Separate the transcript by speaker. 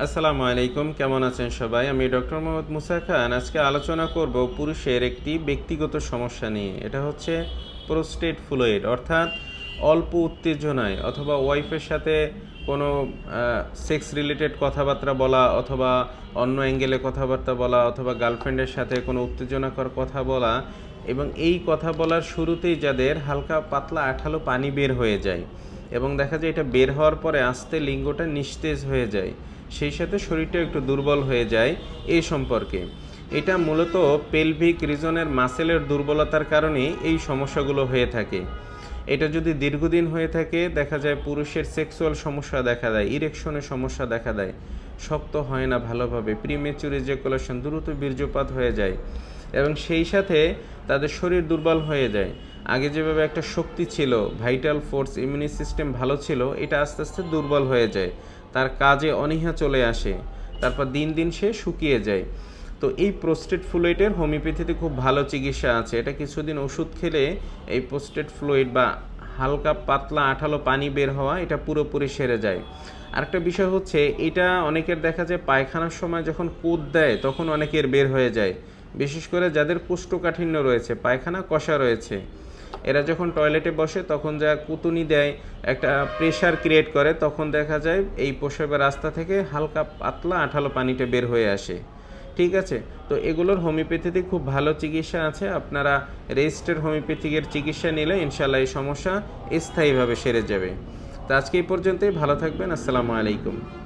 Speaker 1: আসসালামু আলাইকুম, কেমন আছেন সবাই? আমি ডক্টর মোহাম্মদ মুসা খান। আজকে আলোচনা করব পুরুষের একটি ব্যক্তিগত সমস্যা নিয়ে। এটা হচ্ছে প্রোস্টেট ফ্লুইড, অর্থাৎ অল্প উত্তেজনায় অথবা ওয়াইফের সাথে কোনো সেক্স রিলেটেড কথাবার্তা বলা অথবা অন্য অ্যাঙ্গেলে কথাবার্তা বলা অথবা গার্লফ্রেন্ডের সাথে কোনো উত্তেজনাকর কথা বলা এবং এই কথা বলার শুরুতেই যাদের হালকা পাতলা আঠালো পানি বের হয়ে যায় এবং দেখা যায় এটা বের হওয়ার পরে আস্তে লিঙ্গটা নিস্তেজ হয়ে যায়। সেই সাথে শরীরটা একটু দুর্বল হয়ে যায় এই সম্পর্কে। এটা মূলত পেলভিক রিজনের মাসেলের দুর্বলতার কারণে এই সমস্যাগুলো হয়ে থাকে। এটা যদি দীর্ঘদিন হয়ে থাকে, দেখা যায় পুরুষের সেক্সুয়াল সমস্যা দেখা দেয় ইরেকশনের সমস্যা দেখা দেয়। শক্ত হয় না ভালোভাবে প্রিমেচুর ইজেকুলেশন দ্রুত বীর্যপাত হয়ে যায় এবং সেই সাথে তাদের শরীর দুর্বল হয়ে যায়। আগে যেভাবে একটা শক্তি ছিল ভাইটাল ফোর্স ইমিউনি সিস্টেম ভালো ছিল, এটা আস্তে আস্তে দুর্বল হয়ে যায়। তার কাজে অনীহা চলে আসে, তারপর দিন দিন সে শুকিয়ে যায়। তো এই প্রোস্টেট ফ্লুইডের হোমিওপ্যাথিতে খুব ভালো চিকিৎসা আছে। এটা কিছুদিন ওষুধ খেলে এই প্রোস্টেট ফ্লুইড বা হালকা পাতলা আঠালো পানি বের হওয়া এটা পুরোপুরি সেরে যায়। আরেকটা বিষয় হচ্ছে, এটা অনেকের দেখা যায় পায়খানার সময় যখন কোদ দেয়, তখন অনেকের বের হয়ে যায়। বিশেষ করে যাদের কোষ্ঠকাঠিন্য রয়েছে, পায়খানা কষা রয়েছে। এরা যখন টয়লেটে বসে, তখন যা কুতুনি দেয়, একটা প্রেশার ক্রিয়েট করে, তখন দেখা যায় এই প্রসাবের রাস্তা থেকে হালকা পাতলা আঠালো পানিটা বের হয়ে আসে। ঠিক আছে? তো এগুলোর হোমিওপ্যাথিতে খুব ভালো চিকিৎসা আছে। আপনারা রেজিস্টার হোমিওপ্যাথিকের চিকিৎসা নিলে ইনশাল্লাহ এই সমস্যা স্থায়ীভাবে সেরে যাবে। তো আজকে এই পর্যন্তই। ভালো থাকবেন। আসসালামু আলাইকুম।